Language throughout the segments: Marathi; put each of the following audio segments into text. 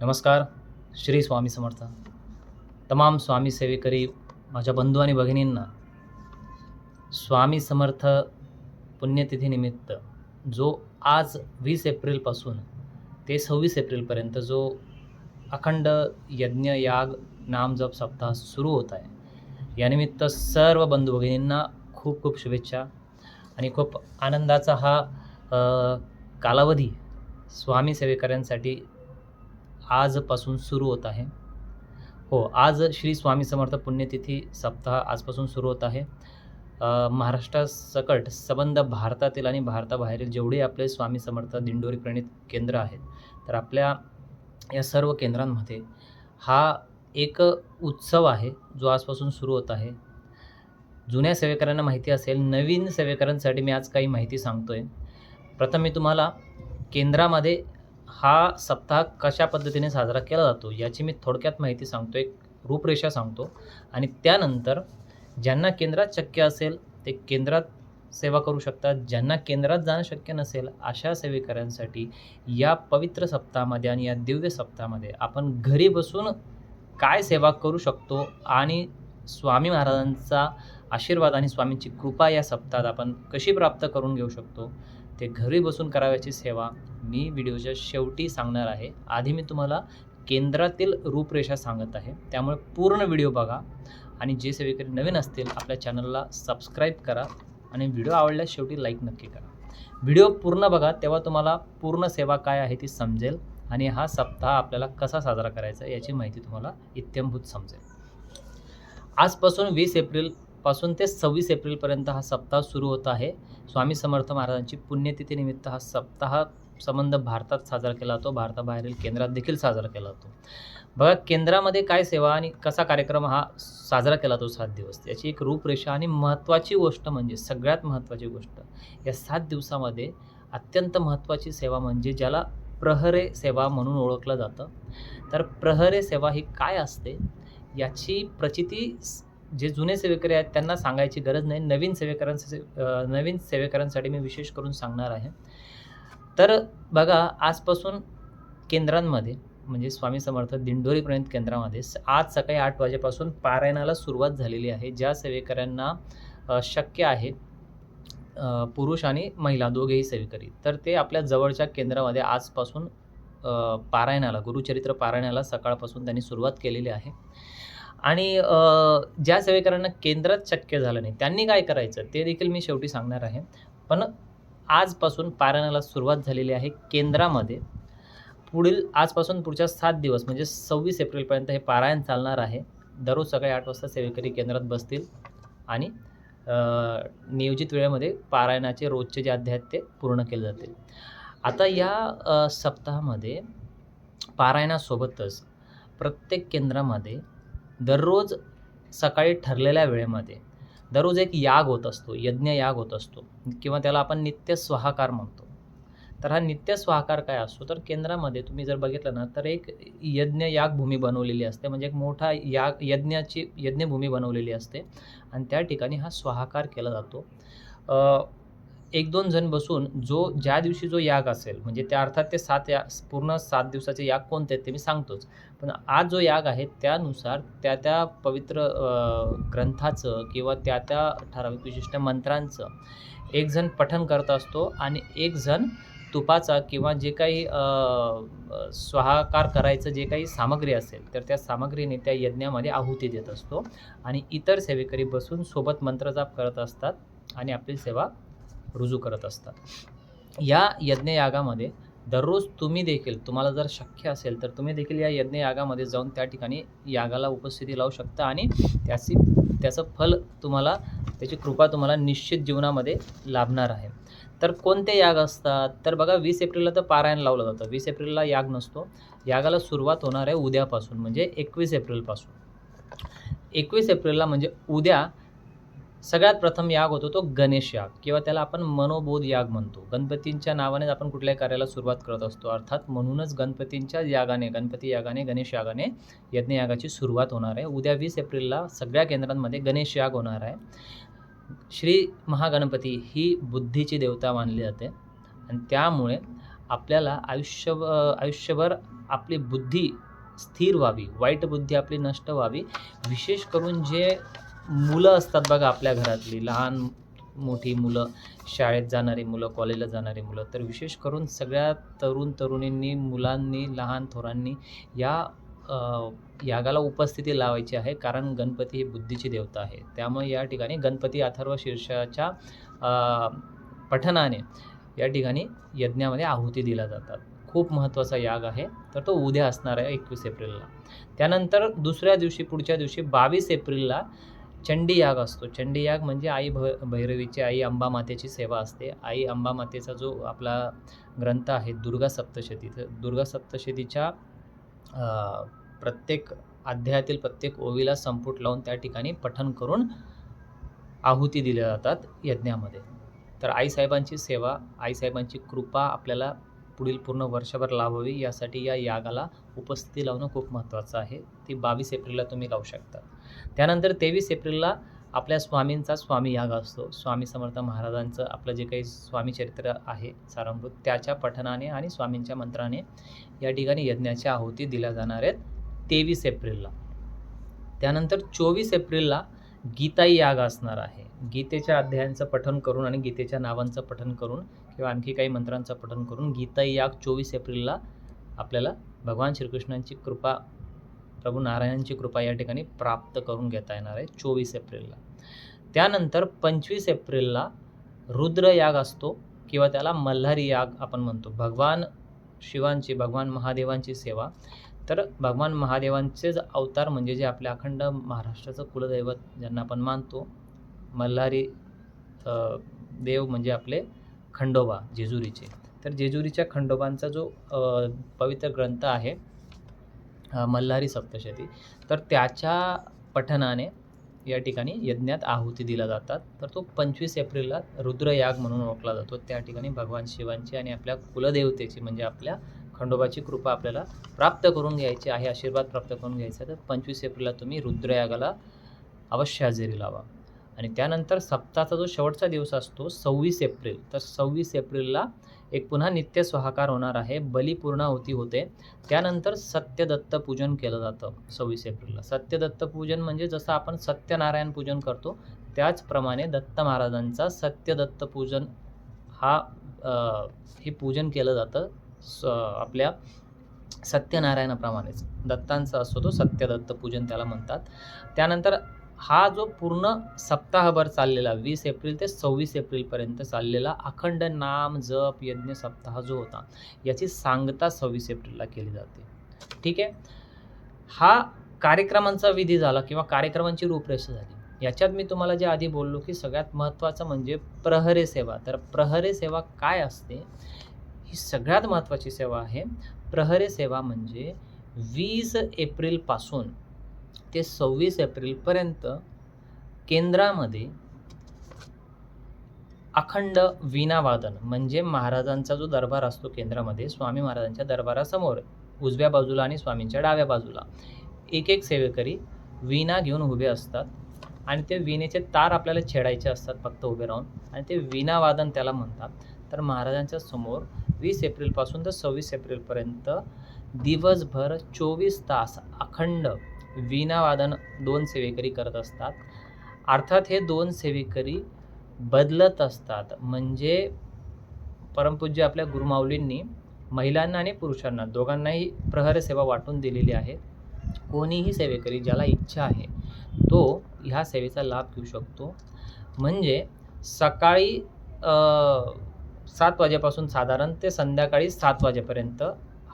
नमस्कार श्री स्वामी समर्थ. तमाम स्वामी सेवेकरी माझ्या बंधू आणि भगिनींना स्वामी समर्थ पुण्यतिथीनिमित्त जो आज वीस एप्रिलपासून ते सव्वीस एप्रिलपर्यंत जो अखंड यज्ञ याग नाम जप सप्ताह सुरू होत आहे. यानिमित्त सर्व बंधू भगिनींना खूप खूप शुभेच्छा आणि खूप आनंदाचा हा कालावधी स्वामी सेवेकऱ्यांसाठी आजपासून सुरू होत आहे. हो आज श्री स्वामी समर्थ पुण्यतिथी सप्ताह आजपासून सुरू होत आहे. महाराष्ट्रासकट सबंध भारतातील आणि भारताबाहेरील जेवढे आपले स्वामी समर्थ दिंडोरी प्रणित केंद्र आहेत तर आपल्या या सर्व केंद्रांमध्ये हा एक उत्सव आहे जो आजपासून सुरू होत आहे. जुन्या सेवेकरांना माहिती असेल नवीन सेवेकरांसाठी मी आज काही माहिती सांगतो आहे प्रथम मी तुम्हाला केंद्रामध्ये हा सप्ताह कशा पद्धतीने साजरा केला जातो याची मी थोडक्यात माहिती सांगतो एक रूपरेषा सांगतो. आणि त्यानंतर ज्यांना केंद्रात शक्य असेल ते केंद्रात सेवा करू शकतात. ज्यांना केंद्रात जाणं शक्य नसेल अशा सेवेकऱ्यांसाठी या पवित्र सप्ताहामध्ये आणि या दिव्य सप्ताहामध्ये आपण घरी बसून काय सेवा करू शकतो आणि स्वामी महाराजांचा आशीर्वाद आणि स्वामींची कृपा या सप्ताहात आपण कशी प्राप्त करून घेऊ शकतो ते घरी बसून करावयाची सेवा मी व्हिडिओच्या शेवटी सांगणार आहे. आधी मी तुम्हाला केंद्रातील रूपरेषा सांगत आहे. त्यामुळे पूर्ण व्हिडिओ बघा आणि जे सेवेकरी नवीन असतील आपल्या चॅनलला सबस्क्राईब करा आणि व्हिडिओ आवडल्यास शेवटी लाईक नक्की करा. व्हिडिओ पूर्ण बघा तेव्हा तुम्हाला पूर्ण सेवा काय आहे ती समजेल आणि हा सप्ताह आपल्याला कसा साजरा करायचा याची माहिती तुम्हाला इत्यंभूत समजेल. आजपासून वीस एप्रिल पासून ते सव्वीस एप्रिलपर्यंत हा सप्ताह सुरू होत आहे. स्वामी समर्थ महाराजांची पुण्यतिथीनिमित्त हा सप्ताह संबंध भारतात साजरा केला जातो. भारताबाहेरील केंद्रात देखील साजरा केला जातो. बघा केंद्रामध्ये काय सेवा आणि कसा कार्यक्रम हा साजरा केला जातो सात दिवस? याची एक रूपरेषा आणि महत्त्वाची गोष्ट म्हणजे सगळ्यात महत्त्वाची गोष्ट या सात दिवसामध्ये अत्यंत महत्त्वाची सेवा म्हणजे ज्याला प्रहरे सेवा म्हणून ओळखलं जातं. तर प्रहरे सेवा ही काय असते? याची प्रचिती जे जुने सेवेकरी आहेत त्यांना सांगायची गरज नाही. नवीन सेवेकरांसाठी नवीन सेवेकरांसाठी मी विशेष करून सांगणार आहे. तर बघा आजपासून केंद्रांमध्ये म्हणजे स्वामी समर्थ दिंडोरीपर्यंत केंद्रामध्ये स- आज सकाळी आठ वाजेपासून पारायणाला सुरुवात झालेली आहे. ज्या सेवेकऱ्यांना शक्य आहे पुरुष आणि महिला दोघेही सेवेकरी. तर ते आपल्या जवळच्या केंद्रामध्ये आजपासून पारायणाला गुरुचरित्र पारायणाला सकाळपासून त्यांनी सुरुवात केलेली आहे. आणि ज्या सेवेकरांना केंद्रात शक्य झालं नाही त्यांनी काय करायचं ते देखील मी शेवटी सांगणार आहे. पण आजपासून पारायणाला सुरुवात झालेली आहे केंद्रामध्ये. पुढील आजपासून पुढच्या सात दिवस म्हणजे सव्वीस एप्रिलपर्यंत हे पारायण चालणार आहे. दररोज सकाळी आठ वाजता सेवेकरी केंद्रात बसतील आणि नियोजित वेळेमध्ये पारायणाचे रोजचे जे अध्याय आहेत ते पूर्ण केले जातील. आता या सप्ताहामध्ये पारायणासोबतच प्रत्येक केंद्रामध्ये दररोज सकाळी ठरलेल्या वेळेमध्ये दररोज एक याग होत असतो यज्ञ याग होत असतो किंवा त्याला आपण नित्य स्वाहाकार म्हणतो. तर हा नित्य स्वाहाकार काय असतो? तर केंद्रामध्ये तुम्ही जर बघितलं ना तर एक यज्ञ याग भूमी बनवलेली असते. म्हणजे एक मोठा याग यज्ञाची यज्ञभूमी बनवलेली असते. आणि त्या ठिकाणी हा स्वाहाकार केला जातो. एक दोन जण बसून जो ज्या दिवशी जो याग असेल म्हणजे त्या अर्थात ते सात या पूर्ण सात दिवसाचे याग कोणते आहेत ते मी सांगतोच. पण आज जो याग आहे त्यानुसार त्या त्या पवित्र ग्रंथाचं किंवा त्या त्या ठराविक विशिष्ट मंत्रांचं एक जण पठन करत असतो आणि एक जण तुपाचा किंवा जे काही स्वाहाकार करायचं जे काही सामग्री असेल तर त्या सामग्रीने त्या यज्ञामध्ये आहुती देत असतो. आणि इतर सेवेकरी बसून सोबत मंत्रजाप करत असतात आणि आपली सेवा रुजू करत असतात. या यज्ञयागामध्ये दररोज तुम्ही देखील तुम्हाला जर शक्य असेल तर तुम्ही देखील या यज्ञयागामध्ये जाऊन त्या ठिकाणी यागाला उपस्थिती लावू शकता आणि त्याची त्याचं फल तुम्हाला त्याची कृपा तुम्हाला निश्चित जीवनामध्ये लाभणार आहे. तर कोणते याग असतात? तर बघा वीस एप्रिलला तर पारायण लावलं जातं. वीस एप्रिलला याग नसतो. यागाला सुरुवात होणार आहे उद्यापासून म्हणजे एकवीस एप्रिलपासून. एकवीस एप्रिलला म्हणजे उद्या सगळ्यात प्रथम याग होतो तो गणेश याग किंवा त्याला आपण मनोबोध याग म्हणतो. गणपतींच्या नावानेच आपण कुठल्याही कार्याला सुरुवात करत असतो. अर्थात म्हणूनच गणपतींच्या यागाने गणपती यागाने गणेश यागाने यज्ञयागाची सुरुवात होणार आहे. उद्या वीस एप्रिलला सगळ्या केंद्रांमध्ये गणेश याग होणार आहे. श्री महागणपती ही बुद्धीची देवता मानली जाते. आणि त्यामुळे आपल्याला आयुष्य आयुष्यभर आपली बुद्धी स्थिर व्हावी वाईट बुद्धी आपली नष्ट व्हावी. विशेष करून जे मुलं असतात बघा आपल्या घरातली लहान मोठी मुलं शाळेत जाणारी मुलं कॉलेजला जाणारी मुलं तर विशेष करून सगळ्या तरुण तरुणींनी मुलांनी लहान थोरांनी या यागाला उपस्थिती लावायची आहे कारण गणपती ही बुद्धीची देवता आहे. त्यामुळे या ठिकाणी गणपती अथर्व शीर्षाच्या पठनाने या ठिकाणी यज्ञामध्ये आहुती दिल्या जातात. खूप महत्त्वाचा याग आहे तर तो उद्या असणार आहे एकवीस एप्रिलला. त्यानंतर दुसऱ्या दिवशी पुढच्या दिवशी बावीस एप्रिलला चंडी याग असतो. चंडी याग म्हणजे आई भ भैरवीची आई अंबा मातेची सेवा असते. आई अंबा मातेचा जो आपला ग्रंथ आहे दुर्गा सप्तशती तर दुर्गा सप्तशतीच्या प्रत्येक अध्यायातील प्रत्येक ओवीला संपुट लावून त्या ठिकाणी पठण करून आहुती दिल्या जातात यज्ञामध्ये. तर आईसाहेबांची सेवा आईसाहेबांची कृपा आपल्याला पुढील पूर्ण वर्षभर लाभावी. यासाठी या यागाला उपस्थिती लावणं खूप महत्त्वाचं आहे. ती बावीस एप्रिलला तुम्ही लावू शकता. त्यानंतर तेवीस एप्रिलला आपल्या स्वामींचा स्वामी याग असतो. स्वामी समर्थ महाराजांचं आपलं जे काही स्वामी चरित्र आहे सारामृत त्याच्या पठनाने आणि स्वामींच्या मंत्राने या ठिकाणी यज्ञाच्या आहुती दिल्या जाणार आहेत तेवीस एप्रिलला. त्यानंतर चोवीस एप्रिलला गीताई याग असणार आहे. गीतेच्या अध्यायांचं पठन करून आणि गीतेच्या नावांचं पठन करून किंवा आणखी काही मंत्रांचं पठन करून गीताई याग चोवीस एप्रिलला आपल्याला भगवान श्रीकृष्णांची कृपा प्रभू नारायणांची कृपा या ठिकाणी प्राप्त करून घेता येणार आहे चोवीस एप्रिलला. त्यानंतर पंचवीस एप्रिलला रुद्र याग असतो किंवा त्याला मल्हारी याग आपण म्हणतो. भगवान शिवांची भगवान महादेवांची सेवा. तर भगवान महादेवांचेच अवतार म्हणजे जे आपल्या अखंड महाराष्ट्राचं कुलदैवत ज्यांना आपण मानतो मल्हारी देव म्हणजे आपले खंडोबा जेजुरीचे. तर जेजुरीच्या खंडोबांचा जो पवित्र ग्रंथ आहे मल्हारी सप्तशती. तर त्याच्या पठनाने या ठिकाणी यज्ञात आहुती दिल्या जातात. तर तो पंचवीस एप्रिलला रुद्रयाग म्हणून ओळखला जातो. त्या ठिकाणी भगवान शिवांची आणि आपल्या कुलदेवतेची म्हणजे आपल्या खंडोबाची कृपा आपल्याला प्राप्त करून घ्यायची आहे आशीर्वाद प्राप्त करून घ्यायचा तर पंचवीस एप्रिलला तुम्ही रुद्रयागाला अवश्य हजेरी लावा. आणि त्यानंतर सप्ताहाचा जो शेवटचा दिवस असतो सव्वीस एप्रिल. तर सव्वीस एप्रिलला एक पुन्हा नित्य स्वाहाकार होणार आहे बलिपूर्णाहुती होते. त्यानंतर सत्यदत्त पूजन केलं जातं सव्वीस एप्रिलला. सत्यदत्त पूजन म्हणजे जसं आपण सत्यनारायण पूजन करतो त्याचप्रमाणे दत्त महाराजांचा सत्यदत्त पूजन हा हे पूजन केलं जातं स आपल्या सत्यनारायणाप्रमाणेच. दत्तांचा असतो तो सत्यदत्त पूजन त्याला म्हणतात. त्यानंतर हा जो पूर्ण सप्ताहभर चाललेला वीस एप्रिल ते सव्वीस एप्रिलपर्यंत चाललेला अखंड नाम जप यज्ञ सप्ताह जो होता याची सांगता सव्वीस एप्रिलला केली जाते. ठीक आहे? हा कार्यक्रमांचा विधी झाला किंवा कार्यक्रमांची रूपरेषा झाली. याच्यात मी तुम्हाला जे आधी बोललो की सगळ्यात महत्त्वाचं म्हणजे प्रहरे सेवा. तर प्रहरे सेवा काय असते? ही सगळ्यात महत्त्वाची सेवा आहे. प्रहरे सेवा म्हणजे वीस एप्रिलपासून ते सव्वीस एप्रिलपर्यंत केंद्रामध्ये अखंड वीणावादन म्हणजे महाराजांचा जो दरबार असतो केंद्रामध्ये स्वामी महाराजांच्या दरबारासमोर उजव्या बाजूला आणि स्वामींच्या डाव्या बाजूला एक एक सेवेकरी वीणा घेऊन उभे असतात आणि ते वीणेचे तार आपल्याला छेडायचे असतात फक्त उभे राहून आणि ते वीणावादन त्याला म्हणतात. तर महाराजांच्या समोर वीस एप्रिलपासून तर सव्वीस एप्रिलपर्यंत दिवसभर चोवीस तास अखंड वीणावादन दोन सेवेकरी करत असतात. अर्थात हे दोन सेवेकरी बदलत असतात. म्हणजे परमपूज्य आपल्या गुरुमाऊलींनी महिलांना आणि पुरुषांना दोघांनाही प्रहर सेवा वाटून दिलेली आहे. कोणीही सेवेकरी ज्याला इच्छा आहे तो ह्या सेवेचा लाभ घेऊ शकतो. म्हणजे सकाळी सात वाजेपासून साधारण ते संध्याकाळी सात वाजेपर्यंत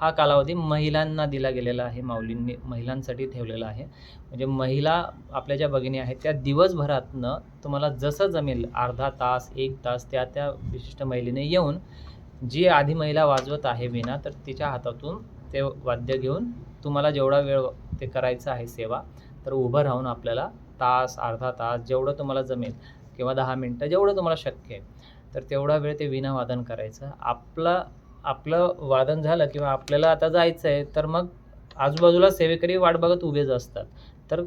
हा कालावधी महिलांना दिला गेलेला आहे माऊलींनी महिलांसाठी ठेवलेला आहे. म्हणजे महिला आपल्या ज्या भगिनी आहेत त्या दिवसभरातनं तुम्हाला जसं जमेल अर्धा तास एक तास त्या त्या विशिष्ट महिलेने येऊन जी आधी महिला वाजवत आहे विना तर तिच्या हातातून ते वाद्य घेऊन तुम्हाला जेवढा वेळ ते करायचं आहे सेवा तर उभं राहून आपल्याला तास अर्धा तास जेवढं तुम्हाला जमेल किंवा दहा मिनटं जेवढं तुम्हाला शक्य आहे तर तेवढा वेळ ते विना वादन करायचं. आपलं आपलं वादन झालं किंवा आपल्याला आता जायचं आहे तर मग आजूबाजूला सेवेकरी वाट बघत उभेच असतात. तर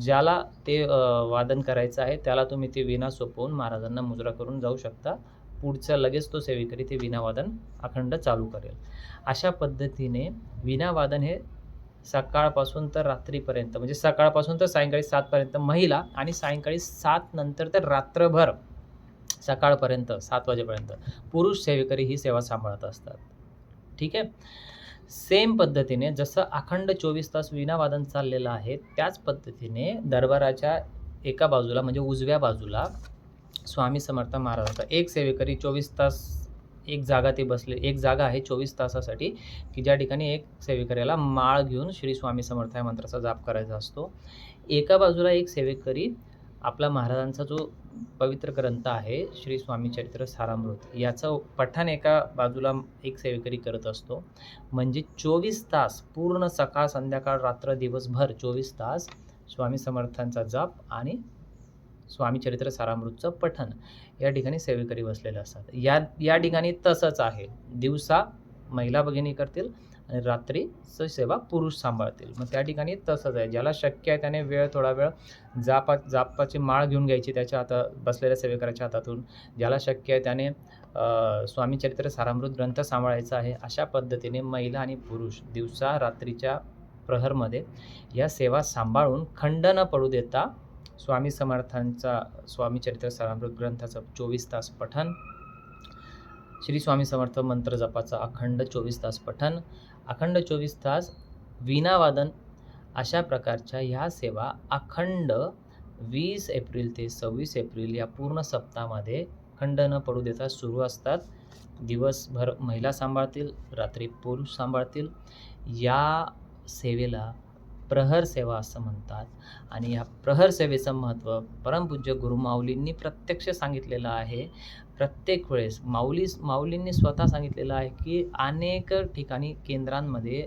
ज्याला ते वादन करायचं आहे त्याला तुम्ही ती विणा सोपवून महाराजांना मुजरा करून जाऊ शकता. पुढचं लगेच तो सेवेकरी ते विनावादन अखंड चालू करेल. अशा पद्धतीने विनावादन हे सकाळपासून तर रात्रीपर्यंत म्हणजे सकाळपासून तर सायंकाळी सातपर्यंत महिला आणि सायंकाळी सात नंतर तर रात्रभर सकाळपर्यंत सात वाजेपर्यंत. पुरुष सेवेकरी ही सेवा सांभाळत असतात. ठीक आहे? सेम पद्धतीने जसं अखंड चोवीस तास विनावादन चाललेलं आहे त्याच पद्धतीने दरबाराच्या एका बाजूला म्हणजे उजव्या बाजूला स्वामी समर्थ महाराजांचा एक सेवेकरी चोवीस तास एक जागा ते बसले एक जागा आहे चोवीस तासासाठी की ज्या ठिकाणी एक सेवेकऱ्याला माळ घेऊन श्री स्वामी समर्थ या मंत्राचा जाप करायचा असतो. एका बाजूला एक सेवेकरी आपला महाराजांचा जो पवित्र ग्रंथ आहे श्री स्वामी चरित्र सारामृत. याचं पठण एका बाजूला एक सेवेकरी करत असतो. म्हणजे चोवीस तास पूर्ण सकाळ संध्याकाळ रात्र दिवसभर चोवीस तास स्वामी समर्थांचा जाप आणि स्वामी चरित्र सारामृतचं पठण. या ठिकाणी सेवेकरी बसलेले असतात. या या ठिकाणी तसंच आहे. दिवसा महिला भगिनी करतील आणि रात्रीचं सेवा पुरुष सांभाळतील. मग त्या ठिकाणी तसंच आहे. ज्याला शक्य आहे त्याने वेळ थोडा वेळ जापा जापाची माळ घेऊन घ्यायची त्याच्या हातात बसलेल्या सेवेकराच्या हातातून. ज्याला शक्य आहे त्याने स्वामीचरित्र स्वामी चरित्र सारामृत ग्रंथ सांभाळायचा आहे. अशा पद्धतीने महिला आणि पुरुष दिवसा रात्रीच्या प्रहरमध्ये या सेवा सांभाळून खंड न पडू देता स्वामी समर्थांचा स्वामी चरित्र सारामृत ग्रंथाचं चोवीस तास पठण श्री स्वामी समर्थ मंत्र जपाचा अखंड चोवीस तास पठण अखंड चोवीस तास वीणावादन अशा प्रकारच्या ह्या सेवा अखंड वीस एप्रिल ते सव्वीस एप्रिल या पूर्ण सप्ताहामध्ये खंड न पडू देता सुरू असतात. दिवसभर महिला सांभाळतील रात्री पुरुष सांभाळतील. या सेवेला प्रहर सेवा असं म्हणतात आणि या प्रहर सेवेचं महत्त्व परमपूज्य गुरुमाऊलींनी प्रत्यक्ष सांगितलेलं आहे. प्रत्येक वेळेस माऊली माऊलींनी स्वतः सांगितलेलं आहे की अनेक ठिकाणी केंद्रांमध्ये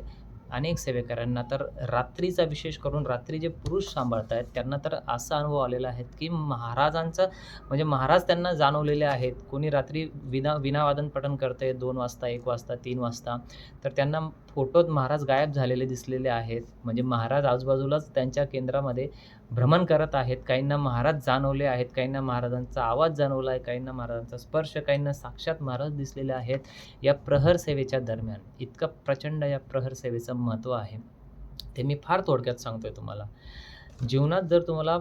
अनेक सेवेकऱ्यांना तर रात्रीचा विशेष करून रात्री जे पुरुष सांभाळत आहेत त्यांना तर असा अनुभव आलेला आहे की महाराजांचं म्हणजे महाराज त्यांना जाणवलेले आहेत. कोणी रात्री विना विनावादन पठण करते दोन वाजता एक वाजता तीन वाजता तर त्यांना फोटोत महाराज गायब झालेले दिसलेले आहेत. म्हणजे महाराज आजूबाजूलाच त्यांच्या केंद्रामध्ये भ्रमण करत आहेत काहींना महाराज जाणवले आहेत काहींना महाराजांचा आवाज जाणवला आहे काहींना महाराजांचा स्पर्श काहींना साक्षात महाराज दिसलेले आहेत या प्रहर सेवेच्या दरम्यान. इतकं प्रचंड या प्रहर सेवेचं महत्त्व आहे. ते मी फार थोडक्यात सांगतोय तुम्हाला. जीवनात जर तुम्हाला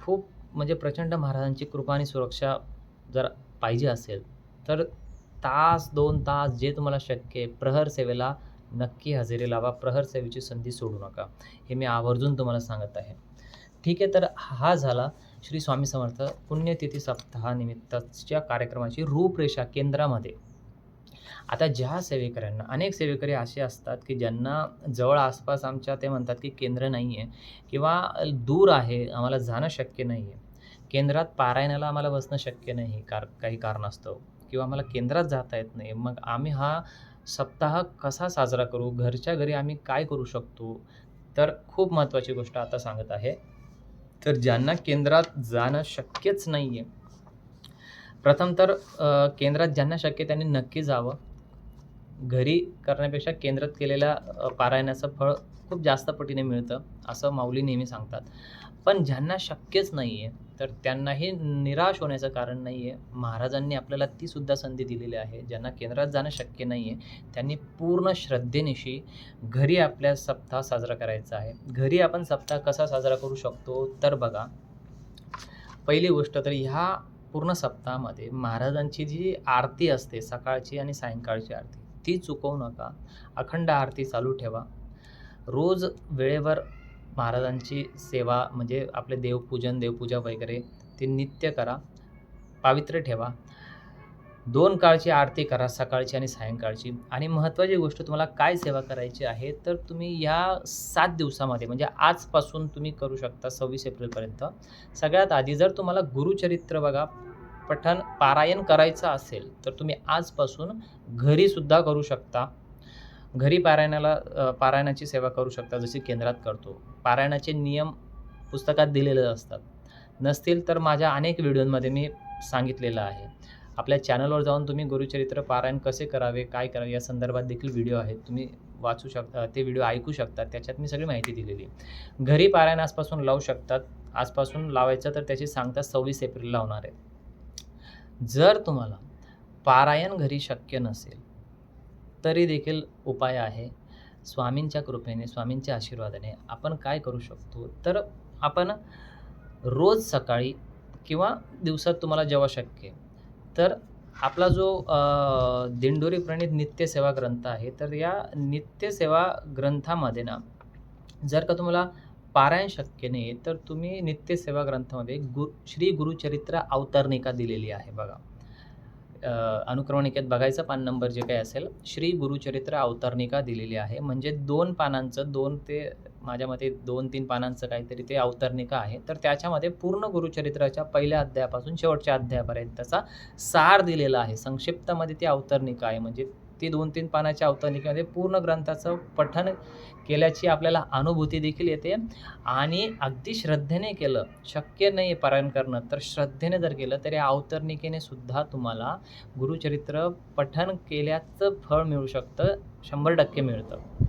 खूप म्हणजे प्रचंड महाराजांची कृपा आणि सुरक्षा जर पाहिजे असेल तर तास दोन तास जे तुम्हाला शक्य आहे प्रहर सेवेला नक्की हजेरी लावा प्रहर सेवेची संधी सोडू नका. हे मी आवर्जून तुम्हाला सांगत आहे. ठीक आहे तर हा झाला श्री स्वामी समर्थ पुण्यतिथी सप्ताहानिमित्ताच्या कार्यक्रमाची रूपरेषा केंद्रामध्ये. आता ज्या सेवेकऱ्यांना अनेक सेवेकरी असे असतात की ज्यांना जवळ आसपास आमच्या ते म्हणतात की केंद्र नाही आहे किंवा दूर आहे आम्हाला जाणं शक्य नाही आहे केंद्रात पारायणाला आम्हाला बसणं शक्य नाही कार काही कारणास्तव किंवा आम्हाला केंद्रात जाता येत नाही. मग आम्ही हा सप्ताह कसा साजरा करू घरच्या घरी आम्ही काय करू शकतो? तर खूप महत्त्वाची गोष्ट आता सांगत आहे. तर ज्यांना केंद्रात जाणं शक्यच नाही आहे प्रथम तर केंद्रात ज्यांना शक्य आहे त्यांनी नक्की जावं. घरी करण्यापेक्षा केंद्रात केलेल्या पारायणाचं फळ खूप जास्त पटीने मिळतं असं माऊली नेहमी सांगतात. पण ज्यांना शक्यच नाही आहे तर त्यांनाही निराश होण्याचं कारण नाही आहे महाराजांनी आपल्याला तीसुद्धा संधी दिलेली आहे ज्यांना केंद्रात जाणं शक्य नाही आहे त्यांनी पूर्ण श्रद्धेनिशी घरी आपल्या सप्ताह साजरा करायचा आहे. घरी आपण सप्ताह कसा साजरा करू शकतो? तर बघा पहिली गोष्ट तर ह्या पूर्ण सप्ताहामध्ये महाराजांची जी आरती असते सकाळची आणि सायंकाळची आरती ती चुकवू नका. अखंड आरती चालू ठेवा. रोज वेळेवर महाराजांची सेवा म्हणजे आपले देवपूजन देवपूजा वगैरे ते नित्य करा पावित्र्य ठेवा. दोन काळची आरती करा सकाळची आणि सायंकाळची. आणि महत्त्वाची गोष्ट तुम्हाला काय सेवा करायची आहे तर तुम्ही या सात दिवसामध्ये म्हणजे आजपासून तुम्ही करू शकता सव्वीस एप्रिलपर्यंत. सगळ्यात आधी जर तुम्हाला गुरुचरित्र बघा पठण पारायण करायचं असेल तर तुम्ही आजपासून घरीसुद्धा करू शकता. घरी पारायणाला पारायणाची सेवा करू शकता जशी केंद्रात करतो. पारायणाचे नियम पुस्तकात दिलेले असतात. नसतील तर माझ्या अनेक व्हिडिओमध्ये मी सांगितलेलं आहे. आपल्या चॅनलवर जाऊन तुम्ही गुरुचरित्र पारायण कसे करावे काय करावे या संदर्भात देखील व्हिडिओ आहेत. तुम्ही वाचू शकता ते व्हिडिओ ऐकू शकतात त्याच्यात मी सगळी माहिती दिलेली. घरी पारायण आजपासून लावू शकतात. आजपासून लावायचं तर त्याची सांगता सव्वीस एप्रिल लावणार आहे. जर तुम्हाला पारायण घरी शक्य नसेल तरी देखील उपाय आहे. स्वामींच्या कृपेने स्वामींच्या आशीर्वादाने आपण काय करू शकतो? तर आपण रोज सकाळी किंवा दिवसात तुम्हाला जेव्हा शक्य तर आपला जो दिंडोरी प्रणित नित्यसेवा ग्रंथ आहे तर या नित्यसेवा ग्रंथामध्ये ना जर का तुम्हाला पारायण शक्य नाही तर तुम्ही नित्यसेवा ग्रंथामध्ये गु श्री गुरुचरित्र अवतरणिका दिलेली आहे बघा. अनुक्रमणिकेत बघायचं पान नंबर जे काही असेल श्री गुरुचरित्र अवतरणिका दिलेली आहे. म्हणजे दोन पानांचं दोन ते माझ्या मते दोन तीन पानांचं काहीतरी ते अवतरणिका आहे. तर त्याच्यामध्ये पूर्ण गुरुचरित्राच्या पहिल्या अध्यायापासून शेवटच्या अध्यायापर्यंतचा सार दिलेला आहे. संक्षिप्तमध्ये ती अवतरणिका आहे. म्हणजे ती दोन तीन पानाच्या अवतरणिकेमध्ये पूर्ण ग्रंथाचं पठन केल्याची आपल्याला अनुभूती देखील येते. आणि अगदी श्रद्धेने केलं शक्य नाही पारायण करणं तर श्रद्धेने जर केलं तर या अवतरणिकेने सुद्धा तुम्हाला गुरुचरित्र पठण केल्याचं फळ मिळू शकतं शंभर टक्के मिळतं.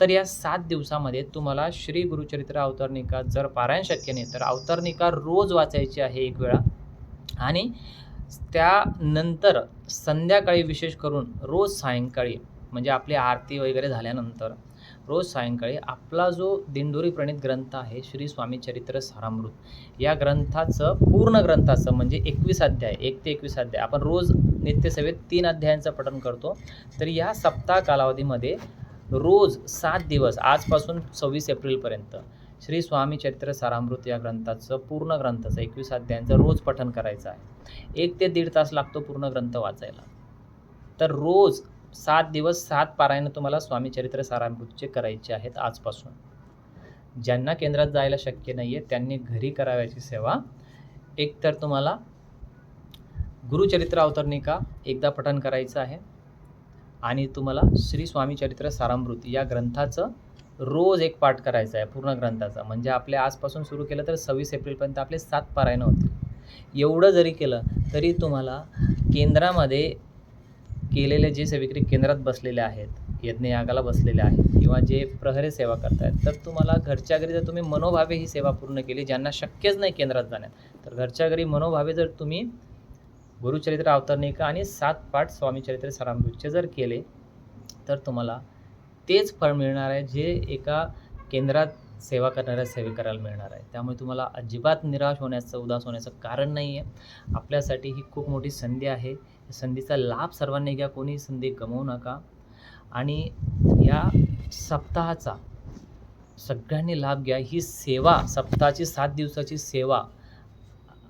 तर या सात दिवसामध्ये तुम्हाला श्री गुरुचरित्र अवतरणिका जर पारायण शक्य नाही तर अवतरणिका रोज वाचायची आहे एक वेळा. आणि त्यानंतर संध्याकाळी विशेष करून रोज सायंकाळी म्हणजे आपली आरती वगैरे झाल्यानंतर रोज सायंकाळी आपला जो दिंडोरी प्रणित ग्रंथ आहे श्री स्वामी चरित्र सारामृत या ग्रंथाचं पूर्ण ग्रंथाचं म्हणजे एकवीस अध्याय एक ते एकवीस अध्याय आपण रोज नित्यसेवेत तीन अध्यायांचं पठण करतो. तर या सप्ताह कालावधीमध्ये रोज सात दिवस आजपासून सव्वीस एप्रिलपर्यंत श्री स्वामी चरित्र सारामृत या ग्रंथाचं पूर्ण ग्रंथाचं एकवीस अध्यायांचं रोज पठन करायचं आहे. एक ते दीड तास लागतो पूर्ण ग्रंथ वाचायला. तर रोज सात दिवस सात पारायण तुम्हाला स्वामी चरित्र सारामृतचे करायचे आहेत आजपासून. ज्यांना केंद्रात जायला शक्य नाही आहे त्यांनी घरी करावयाची सेवा. एकतर तुम्हाला गुरुचरित्र अवतरणिका एकदा पठन करायचं आहे आणि तुम्हाला श्री स्वामी चरित्र सारामृत या ग्रंथाचं रोज एक पाठ करायचा आहे पूर्ण ग्रंथाचा. म्हणजे आपल्या आजपासून सुरू केलं तर सव्वीस एप्रिलपर्यंत आपले सात पारायणं होतील. एवढं जरी केलं तरी तुम्हाला केंद्रामध्ये केलेले जे सेविक्री केंद्रात बसलेले आहेत यज्ञयागाला बसलेले आहेत किंवा जे प्रहरे सेवा करतायत तर तुम्हाला घरच्या घरी जर तुम्ही मनोभावे ही सेवा पूर्ण केली ज्यांना शक्यच नाही केंद्रात जाण्यात तर घरच्या घरी मनोभावे जर तुम्ही गुरुचरित्र अवतरणिका आणि सात पाठ स्वामीचरित्र सरामृतचे जर केले तर तुम्हाला तेच फळ मिळणार आहे जे एका केंद्रात सेवा करणाऱ्या सेवेकराला मिळणार आहे. त्यामुळे तुम्हाला अजिबात निराश होण्याचं उदास होण्याचं कारण नाही आहे आपल्यासाठी ही खूप मोठी संधी आहे. संधीचा लाभ सर्वांनी घ्या कोणी संधी गमावू नका. आणि या सप्ताहाचा सगळ्यांनी लाभ घ्या. ही सेवा सप्ताहाची सात दिवसाची सेवा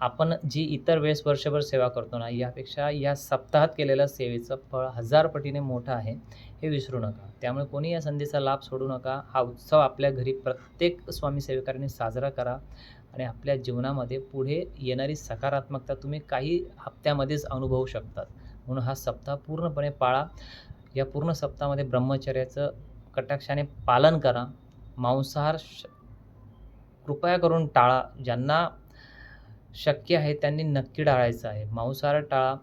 आपण जी इतर वेळेस वर्षभर सेवा करतो ना यापेक्षा या सप्ताहात केलेल्या सेवेचं फळ हजार पटीने मोठं आहे हे विसरू नका. त्यामुळे कोणी या संधीचा लाभ सोडू नका. हा उत्सव आपल्या घरी प्रत्येक स्वामी सेवकांनी साजरा करा आणि आपल्या जीवनामध्ये पुढे येणारी सकारात्मकता तुम्ही काही हप्त्यामध्येच अनुभवू शकतात. म्हणून हा सप्ताह पूर्णपणे पाळा. या पूर्ण सप्ताहामध्ये ब्रह्मचर्याचं कटाक्षाने पालन करा. मांसाहार श कृपया करून टाळा. ज्यांना शक्य आहे त्यांनी नक्की टाळायचं आहे. मांसाहार टाळा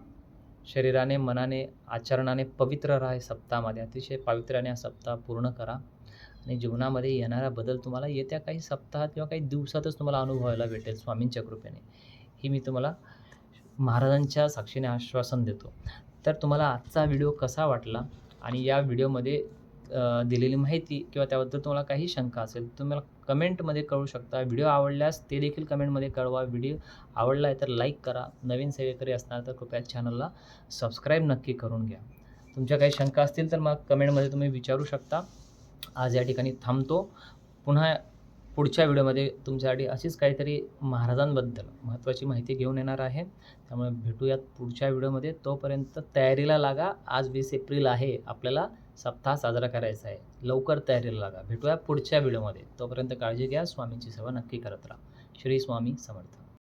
शरीराने मनाने आचरणाने पवित्र राहा हे सप्ताहामध्ये. अतिशय पावित्र्याने हा सप्ताह पूर्ण करा आणि जीवनामध्ये येणारा बदल तुम्हाला येत्या काही सप्ताहात किंवा काही दिवसातच तुम्हाला अनुभवायला भेटेल स्वामींच्या कृपेने. ही मी तुम्हाला महाराजांच्या साक्षीने आश्वासन देतो. तर तुम्हाला आजचा व्हिडिओ कसा वाटला आणि या व्हिडिओमध्ये दिलेली माहिती किंवा त्याबद्दल तुम्हाला काही शंका असेल तुम्ही मला कमेंटमध्ये कळू शकता. व्हिडिओ आवडल्यास ते देखील कमेंटमध्ये कळवा. व्हिडिओ आवडला आहे तर लाईक करा. नवीन सेवेकरी असणार तर कृपया चॅनलला सबस्क्राईब नक्की करून घ्या. तुमच्या काही शंका असतील तर मग कमेंटमध्ये तुम्ही विचारू शकता. आज या ठिकाणी थांबतो. पुन्हा पुढच्या व्हिडिओमध्ये तुमच्यासाठी अशीच काहीतरी महाराजांबद्दल महत्त्वाची माहिती घेऊन येणार आहे. त्यामुळे भेटूयात पुढच्या व्हिडिओमध्ये. तोपर्यंत तयारीला लागा. आज वीस एप्रिल आहे आपल्याला. सप्ताह साजरा करायचा आहे. लवकर तयारीला लागा. भेटूया पुढच्या व्हिडिओमध्ये. तोपर्यंत काळजी घ्या. स्वामींची सेवा नक्की करत राहा. श्री स्वामी समर्थ.